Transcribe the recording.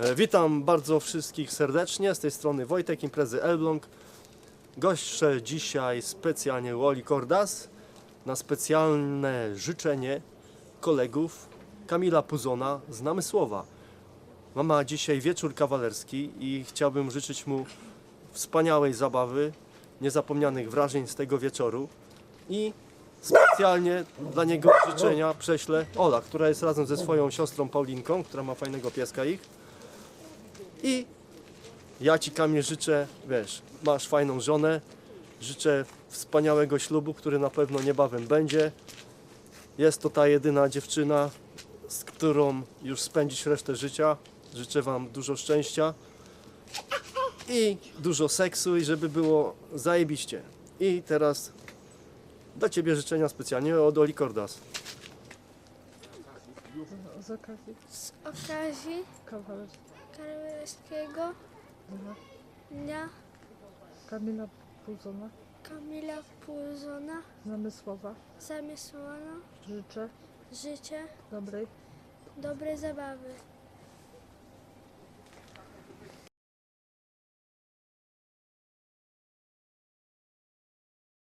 E, Witam bardzo wszystkich serdecznie. Z tej strony Wojtek, imprezy Elbląg. Goszczę dzisiaj specjalnie Woli Kordas na specjalne życzenie kolegów Kamila Puzona z Namysłowa. Mama dzisiaj wieczór kawalerski i chciałbym życzyć mu wspaniałej zabawy, niezapomnianych wrażeń z tego wieczoru i specjalnie dla niego życzenia prześlę Ola, która jest razem ze swoją siostrą Paulinką, która ma fajnego pieska ich. I ja Ci Kamil życzę, wiesz, masz fajną żonę, życzę wspaniałego ślubu, który na pewno niebawem będzie. Jest to ta jedyna dziewczyna, z którą już spędzisz resztę życia. Życzę Wam dużo szczęścia i dużo seksu i żeby było zajebiście. I teraz dla Ciebie życzenia specjalnie od Oli Kordas. Z okazji. Z okazji kawalerskiego kawalerskiego dnia Kamila Puzona. Kamila Puzona. Namysłowa zamiesłano życzę życzę dobrej dobrej zabawy.